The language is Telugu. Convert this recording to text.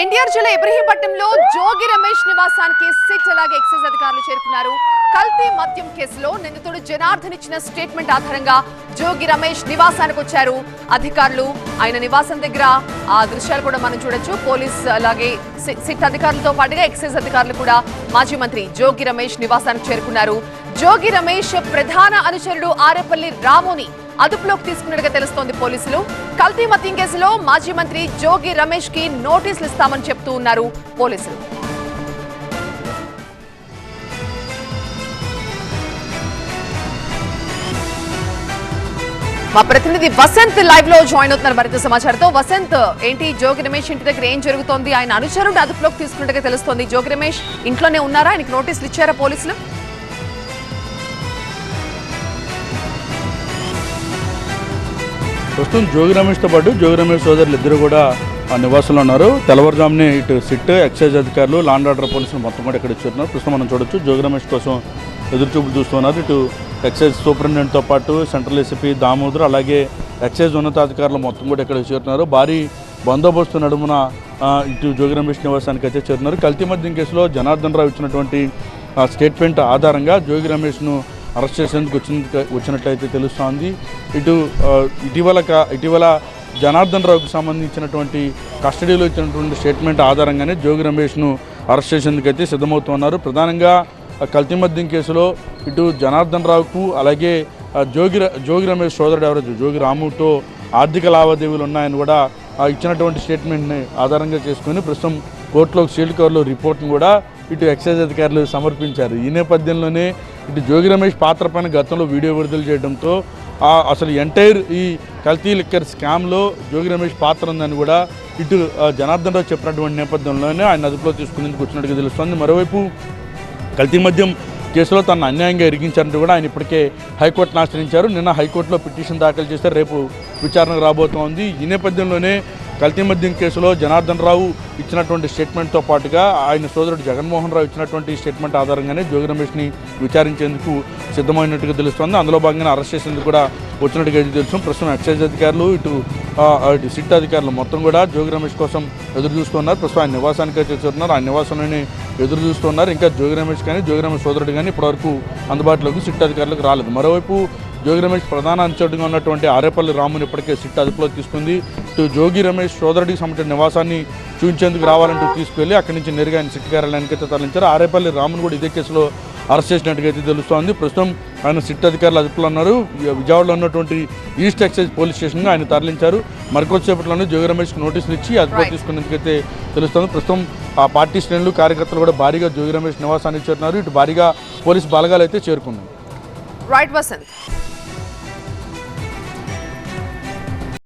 ఎన్టీఆర్ జిల్లా ఇబ్రహీంపట్నంలో జోగి రమేష్ నివాసానికి సిట్ అలాగే ఎక్సైజ్ అధికారులు చేరుకున్నారు. కల్తీ మద్యం కేసులో నిందితుడు జనార్దన్ ఇచ్చిన స్టేట్మెంట్ ఆధారంగా జోగి రమేష్ నివాసానికి వచ్చారు. అధికారులు ఆయన నివాసం దగ్గర ఆ దృశ్యాలు కూడా మనం చూడొచ్చు. పోలీస్ అలాగే సిట్ అధికారులతో పాటుగా ఎక్సైజ్ అధికారులు కూడా మాజీ మంత్రి జోగి రమేష్ నివాసానికి చేరుకున్నారు. జోగి రమేష్ ప్రధాన అనుచరుడు ఆరేపల్లి రాముని అదుపులోకి తీసుకున్నట్టుగా తెలుస్తోంది పోలీసులు. కల్తీ మద్యం కేసులో మాజీ మంత్రి జోగి రమేష్కి నోటీసులు ఇస్తామని చెప్తూ ఉన్నారు పోలీసులు. మా ప్రతినిధి వసంత్ లైవ్లో జాయిన్ అవుతున్నారు మరింత సమాచారంతో. వసంత్ ఏంటి జోగి రమేష్ ఇంటి దగ్గర ఏం జరుగుతోంది? ఆయన అనుచరుడు అదుపులోకి తీసుకున్నట్టుగా తెలుస్తోంది. జోగి రమేష్ ఇంట్లోనే ఉన్నారా? ఆయనకి నోటీసులు ఇచ్చారా పోలీసులు? ప్రస్తుతం జోగి రమేష్తో పాటు జోగి రమేష్ సోదరులు ఇద్దరు కూడా ఆ నివాసంలో ఉన్నారు. తెల్లవారుజామునే ఇటు సిట్ ఎక్సైజ్ అధికారులు లాండ్ ఆర్డర్ పోలీసులు మొత్తం కూడా ఇక్కడ ఇచ్చున్నారు ప్రస్తుతం మనం చూడొచ్చు జోగి రమేష్ కోసం ఎదురుచూపులు చూస్తున్నారు. ఇటు ఎక్సైజ్ సూపరింటెండెంట్తో పాటు సెంట్రల్ ఎస్పీ దామోదర్ అలాగే ఎక్సైజ్ ఉన్నతాధికారులు మొత్తం కూడా ఇక్కడ చేరుతున్నారు. భారీ బందోబస్తు నడుమున ఇటు జోగి రమేష్ నివాసానికి అయితే చేరుతున్నారు. కల్తీ మద్యం కేసులో జనార్దన్ రావు ఇచ్చినటువంటి ఆ స్టేట్మెంట్ ఆధారంగా జోగి రమేష్ను అరెస్ట్ చేసేందుకు వచ్చిన వచ్చినట్లయితే తెలుస్తోంది. ఇటు ఇటీవల ఇటీవల జనార్దన్ రావుకి సంబంధించినటువంటి కస్టడీలో ఇచ్చినటువంటి స్టేట్మెంట్ ఆధారంగానే జోగి రమేష్ను అరెస్ట్ చేసేందుకు అయితే సిద్ధమవుతున్నారు. ప్రధానంగా ఆ కల్తీ మద్యం కేసులో ఇటు జనార్దన్ రావుకు అలాగే జోగి జోగి రమేష్ సోదరుడు ఎవరైతే జోగి రాముతో ఆర్థిక లావాదేవీలు ఉన్నాయని కూడా ఇచ్చినటువంటి స్టేట్మెంట్ని ఆధారంగా చేసుకొని ప్రస్తుతం కోర్టులో సీల్ కవర్లో రిపోర్ట్ను కూడా ఇటు ఎక్సైజ్ అధికారులు సమర్పించారు. ఈ నేపథ్యంలోనే ఇటు జోగి రమేష్ పాత్ర పైన గతంలో వీడియో విడుదల చేయడంతో ఆ అసలు ఎంటైర్ ఈ కల్తీ లిక్కర్ స్కామ్లో జోగి రమేష్ పాత్ర ఉందని కూడా ఇటు ఆ, జనార్దన్ రావు చెప్పినటువంటి నేపథ్యంలోనే ఆయన అదుపులో తీసుకునేందుకు వచ్చినట్టుగా తెలుస్తుంది. మరోవైపు కల్తీ మద్యం కేసులో తన అన్యాయంగా ఇరిగించారంటూ కూడా ఆయన ఇప్పటికే హైకోర్టును ఆశ్రయించారు. నిన్న హైకోర్టులో పిటిషన్ దాఖలు చేస్తే రేపు విచారణకు రాబోతోంది. ఈ నేపథ్యంలోనే కల్తీ మద్యం కేసులో జనార్దన్ రావు ఇచ్చినటువంటి స్టేట్మెంట్తో పాటుగా ఆయన సోదరుడు జగన్మోహన్ రావు ఇచ్చినటువంటి స్టేట్మెంట్ ఆధారంగానే జోగి రమేష్ని విచారించేందుకు సిద్ధమైనట్టుగా తెలుస్తోంది. అందులో భాగంగా అరెస్ట్ చేసేందుకు కూడా వచ్చినట్టుగా అయితే తెలుసు ప్రస్తుతం ఎక్సైజ్ అధికారులు ఇటు ఇటు సిట్ అధికారులు మొత్తం కూడా జోగి రమేష్ కోసం ఎదురు చూస్తున్నారు ప్రస్తుతం ఆయన నివాసానికి చేస్తున్నారు ఆ నివాసంలోనే ఎదురు చూస్తున్నారు ఇంకా జోగి రమేష్ కానీ జోగి రమేష్ సోదరుడు కానీ ఇప్పటివరకు అందుబాటులోకి సిట్ అధికారులకు రాలేదు. మరోవైపు జోగి రమేష్ ప్రధాన అనుచరుడుగా ఉన్నటువంటి ఆరేపల్లి రాముని ఇప్పటికే సిట్ అదుపులో తీసుకుంది. ఇటు జోగి రమేష్ సోదరుడికి సంబంధించిన నివాసాన్ని చూపించేందుకు రావాలంటూ తీసుకెళ్ళి అక్కడి నుంచి నేరుగా ఆయన సిట్ కార్యాలయానికి అయితే తరలించారు. ఆరేపల్లి రాముని కూడా ఇదే కేసులో అరెస్ట్ చేసినట్టుగా అయితే తెలుస్తోంది. ప్రస్తుతం ఆయన సిట్ అధికారులు అదుపులో ఉన్నారు. విజయవాడలో ఉన్నటువంటి ఈస్ట్ ఎక్సైజ్ పోలీస్ స్టేషన్గా ఆయన తరలించారు. మరికొద్దిసేపట్లోనే జోగి రమేష్కి నోటీసులు ఇచ్చి అదుపులో. తీసుకునేందుకైతే తెలుస్తుంది. ప్రస్తుతం ఆ పార్టీ శ్రేణులు కార్యకర్తలు కూడా భారీగా జోగి రమేష్ నివాసానికి చేరుతున్నారు. ఇటు భారీగా పోలీస్ బలగాలు అయితే చేరుకున్నాయి. రైట్ వసంత్